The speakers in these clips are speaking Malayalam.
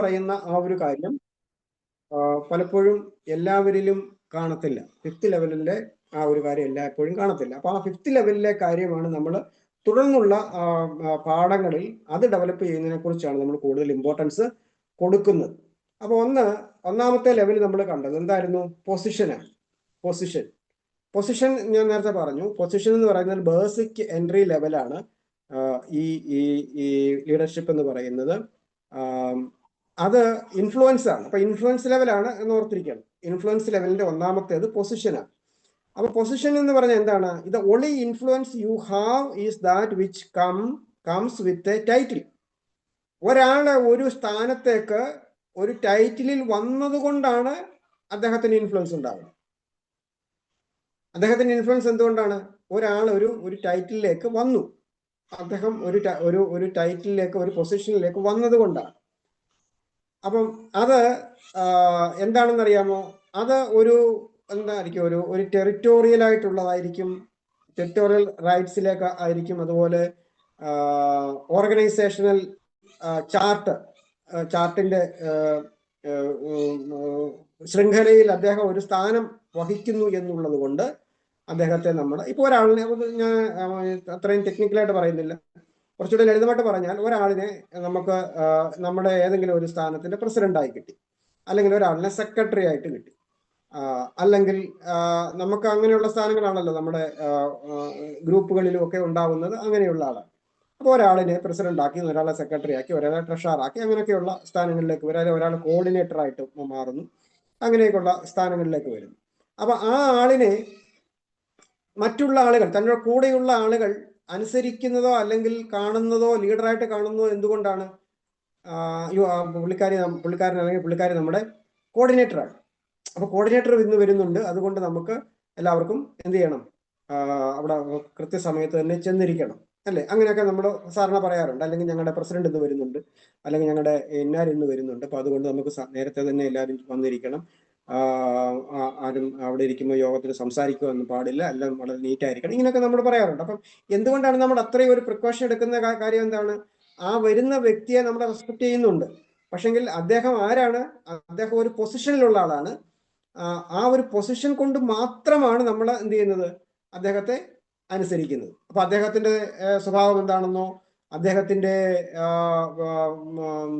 പറയുന്ന ആ ഒരു കാര്യം പലപ്പോഴും എല്ലാവരിലും കാണത്തില്ല. ഫിഫ്ത്ത് ലെവലിലെ ആ ഒരു കാര്യം എല്ലായ്പ്പോഴും കാണത്തില്ല. അപ്പൊ ആ ഫിഫ്ത്ത് ലെവലിലെ കാര്യമാണ് നമ്മൾ തുടർന്നുള്ള പാഠങ്ങളിൽ അത് ഡെവലപ്പ് ചെയ്യുന്നതിനെ കുറിച്ചാണ് നമ്മൾ കൂടുതൽ ഇമ്പോർട്ടൻസ് കൊടുക്കുന്നത്. അപ്പൊ ഒന്ന് ഒന്നാമത്തെ ലെവൽ നമ്മൾ കണ്ടത് എന്തായിരുന്നു? പൊസിഷനാണ് പൊസിഷൻ പൊസിഷൻ ഞാൻ നേരത്തെ പറഞ്ഞു. പൊസിഷൻ എന്ന് പറയുന്നത് ബേസിക് എൻട്രി ലെവലാണ് ഈ ഈ ലീഡർഷിപ്പ് എന്ന് പറയുന്നത്. അത് ഇൻഫ്ലുവൻസ് ആണ്. അപ്പൊ ഇൻഫ്ലുവൻസ് ലെവലാണ് എന്ന് ഓർത്തിരിക്കണം. ഇൻഫ്ലുവൻസ് ലെവലിന്റെ ഒന്നാമത്തേത് പൊസിഷനാണ് അപ്പൊ പൊസിഷൻ എന്ന് പറഞ്ഞാൽ എന്താണ്? ഇത് ഒളി influence you have is that which come comes with a title ഒരാളെ ഒരു സ്ഥാനത്തേക്ക് ഒരു ടൈറ്റിലിൽ വന്നതുകൊണ്ടാണ് അദ്ദേഹത്തിന് ഇൻഫ്ലുവൻസ് ഉണ്ടാവുന്നത്. അദ്ദേഹത്തിന്റെ ഇൻഫ്ലുവൻസ് എന്തുകൊണ്ടാണ്? ഒരാൾ ഒരു ഒരു ടൈറ്റിലേക്ക് വന്നു. അദ്ദേഹം ഒരു ഒരു ഒരു ടൈറ്റിലേക്ക് ഒരു പൊസിഷനിലേക്ക് വന്നത് കൊണ്ടാണ്. അപ്പം അത് എന്താണെന്നറിയാമോ? അത് ഒരു എന്തായിരിക്കും ഒരു ഒരു ടെറിറ്റോറിയൽ ആയിട്ടുള്ളതായിരിക്കും ടെറിറ്റോറിയൽ റൈറ്റ്സിലേക്ക് ആയിരിക്കും അതുപോലെ ഓർഗനൈസേഷണൽ ചാർട്ട് ചാർട്ടിന്റെ ശൃംഖലയിൽ അദ്ദേഹം ഒരു സ്ഥാനം വഹിക്കുന്നു എന്നുള്ളത് കൊണ്ട് അദ്ദേഹത്തെ നമ്മൾ ഇപ്പോൾ ഒരാളിനെ ഞാൻ അത്രയും ടെക്നിക്കലായിട്ട് പറയുന്നില്ല. കുറച്ചുകൂടെ ലളിതമായിട്ട് പറഞ്ഞാൽ ഒരാളിനെ നമുക്ക് നമ്മുടെ ഏതെങ്കിലും ഒരു സ്ഥാനത്തിന്റെ പ്രസിഡന്റായി കിട്ടി. അല്ലെങ്കിൽ ഒരാളിനെ സെക്രട്ടറി ആയിട്ട് കിട്ടി. അല്ലെങ്കിൽ നമുക്ക് അങ്ങനെയുള്ള സ്ഥാനങ്ങളാണല്ലോ നമ്മുടെ ഗ്രൂപ്പുകളിലും ഒക്കെ ഉണ്ടാവുന്നത് അങ്ങനെയുള്ള ആളാണ്. അപ്പോൾ ഒരാളിനെ പ്രസിഡന്റ് ആക്കി ഒരാളെ സെക്രട്ടറി ആക്കി ഒരാളെ ട്രഷറർ ആക്കി അങ്ങനെയൊക്കെയുള്ള സ്ഥാനങ്ങളിലേക്ക് വരാതെ ഒരാൾ കോർഡിനേറ്റർ ആയിട്ട് മാറുന്നു. അങ്ങനെയൊക്കെയുള്ള സ്ഥാനങ്ങളിലേക്ക് വരുന്നു. അപ്പൊ ആ ആളിനെ മറ്റുള്ള ആളുകൾ തന്നെ കൂടെയുള്ള ആളുകൾ അനുസരിക്കുന്നതോ അല്ലെങ്കിൽ കാണുന്നതോ ലീഡറായിട്ട് കാണുന്നതോ എന്തുകൊണ്ടാണ് പുള്ളിക്കാരി പുള്ളിക്കാരൻ അല്ലെങ്കിൽ പുള്ളിക്കാരി നമ്മുടെ കോർഡിനേറ്ററാണ്. അപ്പൊ കോർഡിനേറ്റർ ഇന്ന് വരുന്നുണ്ട്. അതുകൊണ്ട് നമുക്ക് എല്ലാവർക്കും എന്ത് ചെയ്യണം? അവിടെ കൃത്യസമയത്ത് തന്നെ ചെന്നിരിക്കണം. അല്ലേ? അങ്ങനെയൊക്കെ നമ്മൾ സാധാരണ പറയാറുണ്ട്. അല്ലെങ്കിൽ ഞങ്ങളുടെ പ്രസിഡന്റ് ഇന്ന് വരുന്നുണ്ട്. അല്ലെങ്കിൽ ഞങ്ങളുടെ എന്നാർ ഇന്ന് വരുന്നുണ്ട്. അപ്പൊ അതുകൊണ്ട് നമുക്ക് നേരത്തെ തന്നെ എല്ലാവരും വന്നിരിക്കണം. ആരും അവിടെ ഇരിക്കുമ്പോൾ യോഗത്തിൽ സംസാരിക്കുമെന്ന് പാടില്ല. എല്ലാം വളരെ നീറ്റ് ആയിരിക്കണം ഇങ്ങനെയൊക്കെ നമ്മൾ പറയാറുണ്ട്. അപ്പം എന്തുകൊണ്ടാണ് നമ്മൾ അത്രയും ഒരു പ്രിക്കോഷൻ എടുക്കുന്ന കാര്യം എന്താണ്? ആ വരുന്ന വ്യക്തിയെ നമ്മൾ റെസ്പെക്ട് ചെയ്യുന്നുണ്ട്. പക്ഷെങ്കിൽ അദ്ദേഹം ആരാണ്? അദ്ദേഹം ഒരു പൊസിഷനിലുള്ള ആളാണ്. ആ, ഒരു പൊസിഷൻ കൊണ്ട് മാത്രമാണ് നമ്മൾ എന്ത് ചെയ്യുന്നത്? അദ്ദേഹത്തെ അനുസരിക്കുന്നത്. അപ്പൊ അദ്ദേഹത്തിന്റെ സ്വഭാവം എന്താണെന്നോ? അദ്ദേഹത്തിന്റെ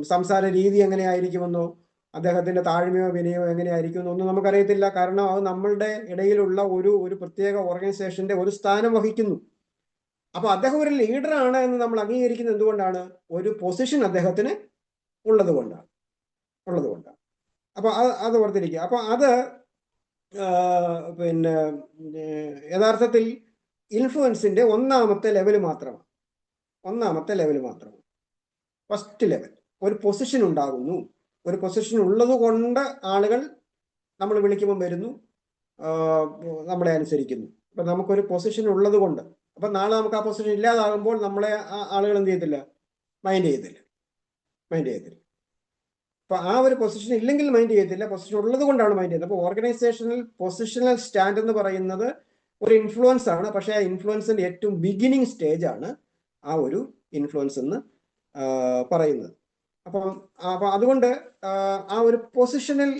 സംസാര രീതി എങ്ങനെയായിരിക്കുമെന്നോ? അദ്ദേഹത്തിന്റെ താഴ്മയോ വിനയോ എങ്ങനെയായിരിക്കും എന്നൊന്നും നമുക്കറിയത്തില്ല. കാരണം അത് നമ്മളുടെ ഇടയിലുള്ള ഒരു ഒരു പ്രത്യേക ഓർഗനൈസേഷന്റെ ഒരു സ്ഥാനം വഹിക്കുന്നു. അപ്പൊ അദ്ദേഹം ഒരു ലീഡറാണ് എന്ന് നമ്മൾ അംഗീകരിക്കുന്നത് എന്തുകൊണ്ടാണ്? ഒരു പൊസിഷൻ അദ്ദേഹത്തിന് ഉള്ളത് കൊണ്ടാണ്. ഉള്ളത് കൊണ്ടാണ്. അപ്പൊ അത് അത് ഓർത്തിരിക്കുക. അപ്പൊ അത് പിന്നെ യഥാർത്ഥത്തിൽ ഇൻഫ്ലുവൻസിന്റെ ഒന്നാമത്തെ ലെവൽ മാത്രമാണ്. ഒന്നാമത്തെ ലെവൽ മാത്രമാണ്. ഫസ്റ്റ് ലെവൽ ഒരു പൊസിഷൻ ഉണ്ടാകുന്നു. ഒരു പൊസിഷൻ ഉള്ളത് കൊണ്ട് ആളുകൾ നമ്മൾ വിളിക്കുമ്പോൾ വരുന്നു നമ്മളെ അനുസരിക്കുന്നു. അപ്പം നമുക്കൊരു പൊസിഷൻ ഉള്ളത് കൊണ്ട്. അപ്പം നാളെ നമുക്ക് ആ പൊസിഷൻ ഇല്ലാതാകുമ്പോൾ നമ്മളെ ആളുകൾ എന്ത് ചെയ്യത്തില്ല? മൈൻഡ് ചെയ്യത്തില്ല. മൈൻഡ് ചെയ്യത്തില്ല. അപ്പൊ ആ ഒരു പൊസിഷൻ ഇല്ലെങ്കിൽ മൈൻഡ് ചെയ്യത്തില്ല. പൊസിഷൻ ഉള്ളത് കൊണ്ടാണ് മൈൻഡ് ചെയ്യുന്നത്. അപ്പോൾ ഓർഗനൈസേഷനിൽ പൊസിഷണൽ സ്റ്റാൻഡ് എന്ന് പറയുന്നത് ഒരു ഇൻഫ്ലുവൻസ് ആണ്. പക്ഷേ ആ ഇൻഫ്ലുവൻസിന്റെ ഏറ്റവും ബിഗിനിങ് സ്റ്റേജ് ആണ് ആ ഒരു ഇൻഫ്ലുവൻസ് എന്ന് പറയുന്നത്. അപ്പം അപ്പൊ അതുകൊണ്ട് ആ, ഒരു പൊസിഷണൽ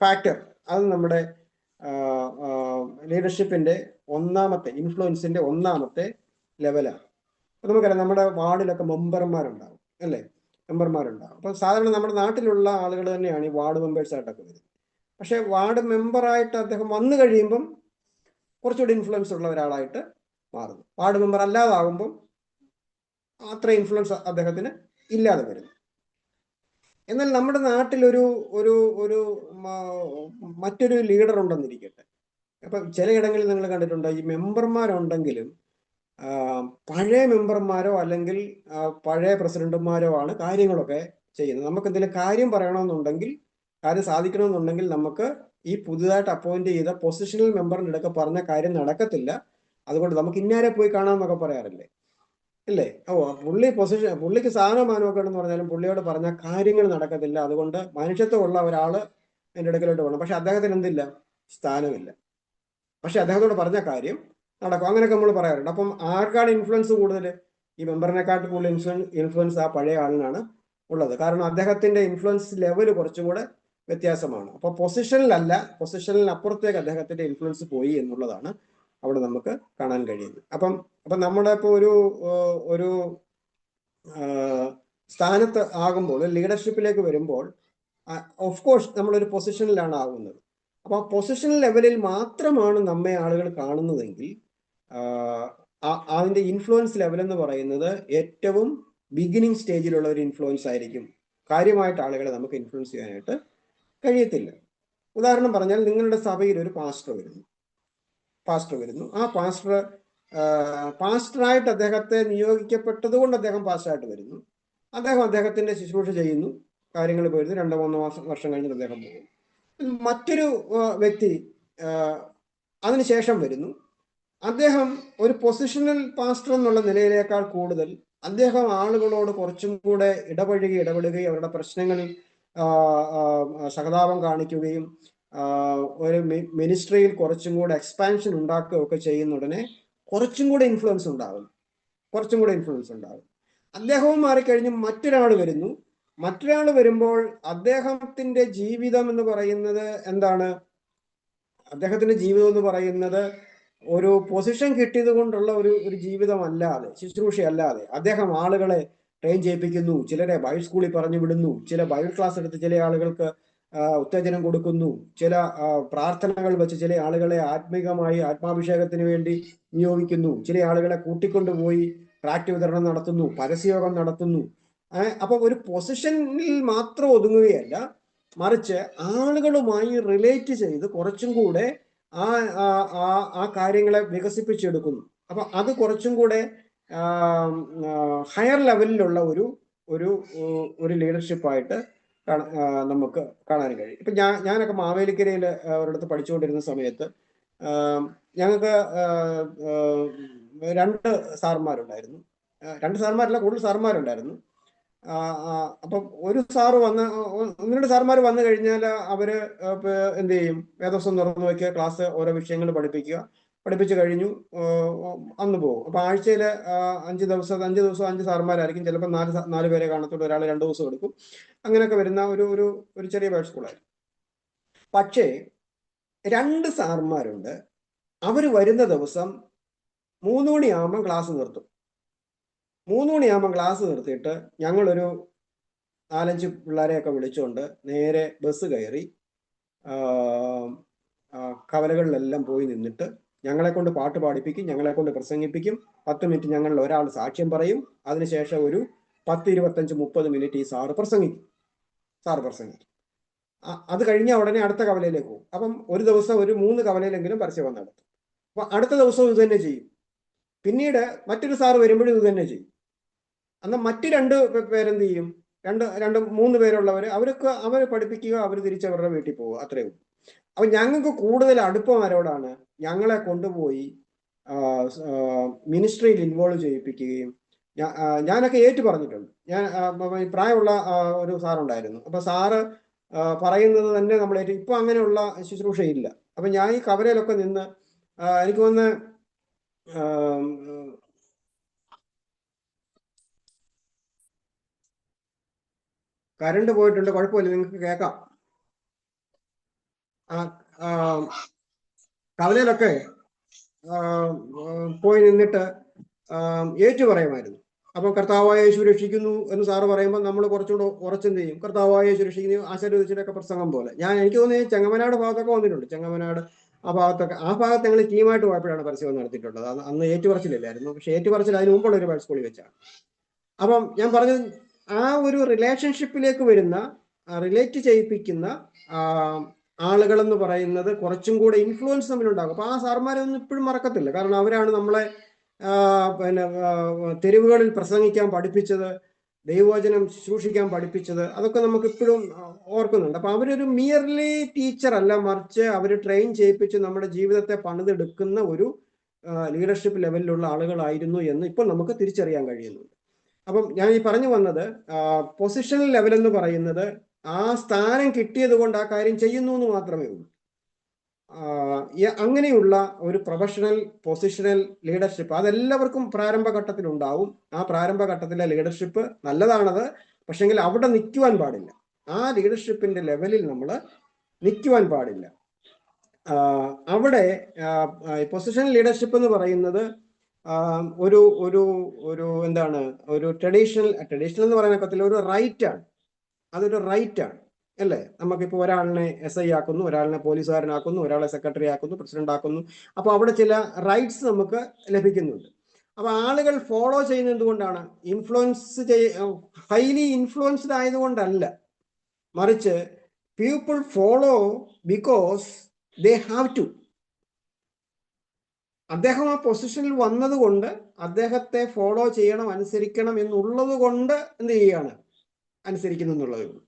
ഫാക്ടർ അത് നമ്മുടെ ലീഡർഷിപ്പിന്റെ ഒന്നാമത്തെ ഇൻഫ്ലുവൻസിന്റെ ഒന്നാമത്തെ ലെവലാണ് അപ്പൊ നമുക്കറിയാം നമ്മുടെ വാർഡിലൊക്കെ മെമ്പർമാരുണ്ടാവും അല്ലേ? മെമ്പർമാരുണ്ടാവും. അപ്പൊ സാധാരണ നമ്മുടെ നാട്ടിലുള്ള ആളുകൾ തന്നെയാണ് ഈ വാർഡ് മെമ്പേഴ്സ് ആയിട്ടൊക്കെ വരുന്നത്. പക്ഷെ വാർഡ് മെമ്പറായിട്ട് അദ്ദേഹം വന്നു കഴിയുമ്പം കുറച്ചുകൂടി ഇൻഫ്ലുവൻസ് ഉള്ള ഒരാളായിട്ട് മാറുന്നു. വാർഡ് മെമ്പർ അല്ലാതാകുമ്പം അത്ര ഇൻഫ്ലുവൻസ് അദ്ദേഹത്തിന് ഇല്ലാതെ വരുന്നു. എന്നാൽ നമ്മുടെ നാട്ടിലൊരു ഒരു ഒരു മറ്റൊരു ലീഡർ ഉണ്ടെന്നിരിക്കട്ടെ. അപ്പം ചിലയിടങ്ങളിൽ നിങ്ങൾ കണ്ടിട്ടുണ്ട് ഈ മെമ്പർമാരുണ്ടെങ്കിലും പഴയ മെമ്പർമാരോ അല്ലെങ്കിൽ പഴയ പ്രസിഡന്റുമാരോ ആണ് കാര്യങ്ങളൊക്കെ ചെയ്യുന്നത്. നമുക്ക് എന്തെങ്കിലും കാര്യം പറയണമെന്നുണ്ടെങ്കിൽ കാര്യം സാധിക്കണമെന്നുണ്ടെങ്കിൽ നമുക്ക് ഈ പുതുതായിട്ട് അപ്പോയിന്റ് ചെയ്ത പൊസിഷണൽ മെമ്പറിന്റെ അടുക്ക പറഞ്ഞ കാര്യം നടക്കത്തില്ല. അതുകൊണ്ട് നമുക്ക് ഇന്നാരെ പോയി കാണാമെന്നൊക്കെ പറയാറില്ലേ? ഇല്ലേ? ഓ പുള്ളി പൊസിഷൻ പുള്ളിക്ക് സ്ഥാനമാനമൊക്കെ ഉണ്ടെന്ന് പറഞ്ഞാലും പുള്ളിയോട് പറഞ്ഞ കാര്യങ്ങൾ നടക്കത്തില്ല. അതുകൊണ്ട് മനുഷ്യത്വമുള്ള ഒരാൾ എന്റെ അടുക്കലോട്ട് വേണം പക്ഷെ അദ്ദേഹത്തിന് എന്തില്ല? സ്ഥാനമില്ല. പക്ഷെ അദ്ദേഹത്തോട് പറഞ്ഞ കാര്യം നടക്കും. അങ്ങനെയൊക്കെ നമ്മൾ പറയാറുണ്ട്. അപ്പം ആർക്കാണ് ഇൻഫ്ലുവൻസ് കൂടുതൽ? ഈ മെമ്പറിനെക്കാട്ട് കൂടുതൽ ഇൻഫ്ലുവൻസ് ഇൻഫ്ലുവൻസ് ആ പഴയ ആളിനാണ് ഉള്ളത്. കാരണം അദ്ദേഹത്തിന്റെ ഇൻഫ്ലുവൻസ് ലെവൽ കുറച്ചും കൂടെ വ്യത്യാസമാണ് അപ്പോൾ പൊസിഷനിലല്ല പൊസിഷനിൽ അപ്പുറത്തേക്ക് അദ്ദേഹത്തിന്റെ ഇൻഫ്ലുവൻസ് പോയി എന്നുള്ളതാണ് അവിടെ നമുക്ക് കാണാൻ കഴിയുന്നു. അപ്പം അപ്പം നമ്മുടെ ഇപ്പോൾ ഒരു ഒരു സ്ഥാനത്ത് ആകുമ്പോൾ ലീഡർഷിപ്പിലേക്ക് വരുമ്പോൾ ഓഫ് കോഴ്സ് നമ്മളൊരു പൊസിഷനിലാണ് ആകുന്നത് അപ്പൊ ആ പൊസിഷൻ ലെവലിൽ മാത്രമാണ് നമ്മെ ആളുകൾ കാണുന്നതെങ്കിൽ അതിന്റെ ഇൻഫ്ലുവൻസ് ലെവൽ എന്ന് പറയുന്നത് ഏറ്റവും ബിഗിനിങ് സ്റ്റേജിലുള്ള ഒരു ഇൻഫ്ലുവൻസ് ആയിരിക്കും. കാര്യമായിട്ട് ആളുകളെ നമുക്ക് ഇൻഫ്ലുവൻസ് ചെയ്യാനായിട്ട് കഴിയത്തില്ല. ഉദാഹരണം പറഞ്ഞാൽ നിങ്ങളുടെ സഭയിൽ ഒരു പാസ്റ്റർ വരുന്നു. പാസ്റ്റർ വരുന്നു. ആ പാസ്റ്റർ പാസ്റ്ററായിട്ട് അദ്ദേഹത്തെ നിയോഗിക്കപ്പെട്ടത് കൊണ്ട് അദ്ദേഹം പാസ്റ്ററായിട്ട് വരുന്നു. അദ്ദേഹം അദ്ദേഹത്തിന്റെ ശുശ്രൂഷ ചെയ്യുന്നു. കാര്യങ്ങൾ പോയിരുന്നു. രണ്ടോ മൂന്നോ മാസം വർഷം കഴിഞ്ഞിട്ട് അദ്ദേഹം പോകും മറ്റൊരു വ്യക്തി അതിനുശേഷം വരുന്നു. അദ്ദേഹം ഒരു പൊസിഷണൽ പാസ്റ്റർ എന്നുള്ള നിലയിലേക്കാൾ കൂടുതൽ അദ്ദേഹം ആളുകളോട് കുറച്ചും കൂടെ ഇടപഴകി ഇടപെടുകയും അവരുടെ പ്രശ്നങ്ങളിൽ സഹതാപം കാണിക്കുകയും ഒരു മിനിസ്ട്രിയിൽ കുറച്ചും കൂടെ എക്സ്പാൻഷൻ ഉണ്ടാക്കുകയൊക്കെ ചെയ്യുന്ന ഉടനെ കുറച്ചും കൂടെ ഇൻഫ്ലുവൻസ് ഉണ്ടാകും. കുറച്ചും കൂടെ ഇൻഫ്ലുവൻസ് ഉണ്ടാകും. അദ്ദേഹവും മാറിക്കഴിഞ്ഞ് മറ്റൊരാൾ വരുന്നു. മറ്റൊരാൾ വരുമ്പോൾ അദ്ദേഹത്തിന്റെ ജീവിതം എന്ന് പറയുന്നത് എന്താണ്? അദ്ദേഹത്തിന്റെ ജീവിതം എന്ന് പറയുന്നത് ഒരു പൊസിഷൻ കിട്ടിയത് കൊണ്ടുള്ള ഒരു ഒരു ജീവിതം അല്ലാതെ ശുശ്രൂഷയല്ലാതെ അദ്ദേഹം ആളുകളെ ട്രെയിൻ ചെയ്യിപ്പിക്കുന്നു. ചിലരെ ബൈബിൾ സ്കൂളിൽ പറഞ്ഞു വിടുന്നു ചില ബൈബിൾ ക്ലാസ് എടുത്ത് ചില ആളുകൾക്ക് ഉത്തേജനം കൊടുക്കുന്നു. ചില പ്രാർത്ഥനകൾ വെച്ച് ചില ആളുകളെ ആത്മീകമായി ആത്മാഭിഷേകത്തിന് വേണ്ടി നിയോഗിക്കുന്നു. ചില ആളുകളെ കൂട്ടിക്കൊണ്ടുപോയി ട്രാക്ട് വിതരണം നടത്തുന്നു പരസ്യയോഗം നടത്തുന്നു. അപ്പൊ ഒരു പൊസിഷനിൽ മാത്രം ഒതുങ്ങുകയല്ല മറിച്ച് ആളുകളുമായി റിലേറ്റ് ചെയ്ത് കുറച്ചും കൂടെ ആ ആ- കാര്യങ്ങളെ വികസിപ്പിച്ചെടുക്കുന്നു. അപ്പൊ അത് കുറച്ചും കൂടെ ഹയർ ലെവലിലുള്ള ഒരു ഒരു ഒരു ലീഡർഷിപ്പായിട്ട് നമുക്ക് കാണാൻ കഴിയും. ഇപ്പൊ ഞാൻ ഞാനൊക്കെ മാവേലിക്കരയിൽ ഒരിടത്ത് പഠിച്ചുകൊണ്ടിരുന്ന സമയത്ത് ഞങ്ങൾക്ക് രണ്ട് സാറന്മാരുണ്ടായിരുന്നു രണ്ട് സാറന്മാരല്ല കൂടുതൽ സാറന്മാരുണ്ടായിരുന്നു അപ്പം ഒരു സാറ് വന്ന് ഒന്ന് രണ്ട് സാറുമാർ വന്നു കഴിഞ്ഞാൽ അവർ എന്ത് ചെയ്യും? വേദോസം തുറന്നു വയ്ക്കുക ക്ലാസ് ഓരോ വിഷയങ്ങൾ പഠിപ്പിക്കുക. പഠിപ്പിച്ചു കഴിഞ്ഞു. അന്ന് പോകും. അപ്പൊ ആഴ്ചയിൽ അഞ്ച് ദിവസം അഞ്ച് ദിവസം അഞ്ച് സാറന്മാരായിരിക്കും ചിലപ്പോൾ നാല് നാല് പേരെ കാണത്തുള്ളൂ. ഒരാൾ രണ്ട് ദിവസം എടുക്കും. അങ്ങനെയൊക്കെ വരുന്ന ഒരു ഒരു ഒരു ചെറിയ ബേഡ് സ്കൂളായിരുന്നു പക്ഷേ രണ്ട് സാറന്മാരുണ്ട് അവർ വരുന്ന ദിവസം മൂന്ന് മണിയാകുമ്പോൾ ക്ലാസ് നിർത്തും. മൂന്ന് മണിയാകുമ്പോൾ ക്ലാസ് നിർത്തിയിട്ട് ഞങ്ങളൊരു നാലഞ്ച് പിള്ളേരെയൊക്കെ വിളിച്ചുകൊണ്ട് നേരെ ബസ് കയറി കവലകളിലെല്ലാം പോയി നിന്നിട്ട് ഞങ്ങളെ കൊണ്ട് പാട്ട് പാടിപ്പിക്കും ഞങ്ങളെ കൊണ്ട് പ്രസംഗിപ്പിക്കും. പത്ത് മിനിറ്റ് ഞങ്ങളിൽ ഒരാൾ സാക്ഷ്യം പറയും. അതിനുശേഷം ഒരു പത്ത് ഇരുപത്തഞ്ച് മുപ്പത് മിനിറ്റ് ഈ സാറ് പ്രസംഗിക്കും. സാറ് പ്രസംഗിക്കും. അത് കഴിഞ്ഞ ഉടനെ അടുത്ത കവലയിലേക്ക് പോകും. അപ്പം ഒരു ദിവസം ഒരു മൂന്ന് കവലയിലെങ്കിലും പരസ്യം നടത്തും. അപ്പൊ അടുത്ത ദിവസവും ഇത് തന്നെ ചെയ്യും. പിന്നീട് മറ്റൊരു സാറ് വരുമ്പോഴും ഇത് തന്നെ ചെയ്യും. അന്ന് മറ്റു രണ്ട് പേരെന്ത് ചെയ്യും? രണ്ട് രണ്ട് മൂന്ന് പേരുള്ളവർ അവരൊക്കെ അവർ പഠിപ്പിക്കുക അവർ തിരിച്ചവരുടെ വീട്ടിൽ പോവുക. അത്രയേ ഉള്ളൂ. അപ്പൊ ഞങ്ങൾക്ക് കൂടുതൽ അടുപ്പം ആരോടാണ് ഞങ്ങളെ കൊണ്ടുപോയി മിനിസ്ട്രിയിൽ ഇൻവോൾവ് ചെയ്യിപ്പിക്കുകയും ഞാനൊക്കെ ഏറ്റു പറഞ്ഞിട്ടുണ്ട് ഞാൻ പ്രായമുള്ള ഒരു സാറുണ്ടായിരുന്നു. അപ്പൊ സാറ് പറയുന്നത് തന്നെ നമ്മൾ ഏറ്റു ഇപ്പൊ അങ്ങനെയുള്ള ശുശ്രൂഷയില്ല. അപ്പൊ ഞാൻ ഈ കവരയിലൊക്കെ നിന്ന് എനിക്ക് വന്ന് കരണ്ട് പോയിട്ടുണ്ട് കുഴപ്പമില്ല നിങ്ങൾക്ക് കേൾക്കാം. കവലയിലൊക്കെ പോയി നിന്നിട്ട് ഏറ്റു പറയുമായിരുന്നു. അപ്പം കർത്താവായ രക്ഷിക്കുന്നു എന്ന് സാറ് പറയുമ്പോൾ നമ്മൾ കുറച്ചുകൂടെ ഉറച്ചെന്ത് ചെയ്യും? കർത്താവായ രക്ഷിക്കുന്നു ആശീർവദിച്ചിട്ടൊക്കെ പ്രസംഗം പോലെ. ഞാൻ എനിക്ക് തോന്നിയ ചെങ്ങമനാട് ഭാഗത്തൊക്കെ വന്നിട്ടുണ്ട്. ചെങ്ങമനാട് ആ ഭാഗത്തൊക്കെ ആ ഭാഗത്ത് ഞങ്ങൾ ടീമായിട്ട് പോയപ്പോഴാണ് പരസ്യം നടത്തിയിട്ടുള്ളത്. അന്ന് ഏറ്റുപറച്ചിലില്ലായിരുന്നു. പക്ഷേ ഏറ്റുപറച്ചിൽ അതിന് മുമ്പുള്ള ഒരു ബൈബിൾ സ്കൂളിൽ വെച്ചാണ്. അപ്പം ഞാൻ പറഞ്ഞത് ആ ഒരു റിലേഷൻഷിപ്പിലേക്ക് വരുന്ന റിലേറ്റ് ചെയ്യിപ്പിക്കുന്ന ആ, ആളുകളെന്ന് പറയുന്നത് കുറച്ചും കൂടെ ഇൻഫ്ലുവൻസ് തമ്മിലുണ്ടാകും. അപ്പൊ ആ സാർമാരെ ഒന്നും ഇപ്പോഴും മറക്കത്തില്ല. കാരണം അവരാണ് നമ്മളെ പിന്നെ തെരുവുകളിൽ പ്രസംഗിക്കാൻ പഠിപ്പിച്ചത് ദൈവവചനം ശുശ്രൂഷിക്കാൻ പഠിപ്പിച്ചത് അതൊക്കെ നമുക്ക് ഇപ്പോഴും ഓർക്കുന്നുണ്ട്. അപ്പൊ അവരൊരു മിയർലി ടീച്ചർ അല്ല മറിച്ച് അവർ ട്രെയിൻ ചെയ്യിപ്പിച്ച് നമ്മുടെ ജീവിതത്തെ പണിതെടുക്കുന്ന ഒരു ലീഡർഷിപ്പ് ലെവലിലുള്ള ആളുകളായിരുന്നു എന്ന് ഇപ്പോൾ നമുക്ക് തിരിച്ചറിയാൻ കഴിയുന്നുണ്ട്. അപ്പം ഞാൻ ഈ പറഞ്ഞു വന്നത് പൊസിഷണൽ ലെവൽ എന്ന് പറയുന്നത് ആ സ്ഥാനം കിട്ടിയത് കൊണ്ട് ആ കാര്യം ചെയ്യുന്നു എന്ന് മാത്രമേ ഉള്ളൂ. അങ്ങനെയുള്ള ഒരു പ്രൊഫഷണൽ പൊസിഷണൽ ലീഡർഷിപ്പ് അതെല്ലാവർക്കും പ്രാരംഭഘട്ടത്തിൽ ഉണ്ടാവും ആ പ്രാരംഭഘട്ടത്തിലെ ലീഡർഷിപ്പ് നല്ലതാണത്. പക്ഷെങ്കിൽ അവിടെ നിൽക്കുവാൻ പാടില്ല. ആ ലീഡർഷിപ്പിന്റെ ലെവലിൽ നമ്മൾ നിൽക്കുവാൻ പാടില്ല. അവിടെ പൊസിഷൻ ലീഡർഷിപ്പ് എന്ന് പറയുന്നത് ഒരു ഒരു ഒരു എന്താണ് ഒരു ട്രഡീഷണൽ ട്രഡീഷണൽ എന്ന് പറയുന്ന കത്തിൽ ഒരു റൈറ്റ് ആണ്. അതൊരു റൈറ്റ് ആണ്. അല്ലേ? നമുക്കിപ്പോൾ ഒരാളിനെ എസ് ഐ ആക്കുന്നു ഒരാളിനെ പോലീസുകാരനാക്കുന്നു ഒരാളെ സെക്രട്ടറി ആക്കുന്നു പ്രസിഡന്റ് ആക്കുന്നു. അപ്പോൾ അവിടെ ചില റൈറ്റ്സ് നമുക്ക് ലഭിക്കുന്നുണ്ട്. അപ്പോൾ ആളുകൾ ഫോളോ ചെയ്യുന്നത് എന്തുകൊണ്ടാണ്? ഇൻഫ്ലുവൻസ് ചെയ്യ ഹൈലി ഇൻഫ്ലുവൻസ്ഡ് ആയതുകൊണ്ടല്ല. മറിച്ച് people follow because they have to അദ്ദേഹം ആ പൊസിഷനിൽ വന്നതുകൊണ്ട് അദ്ദേഹത്തെ ഫോളോ ചെയ്യണം അനുസരിക്കണം എന്നുള്ളത് കൊണ്ട് എന്ത് ചെയ്യുകയാണ് അനുസരിക്കുന്നു എന്നുള്ളതേ. ഉള്ളൂ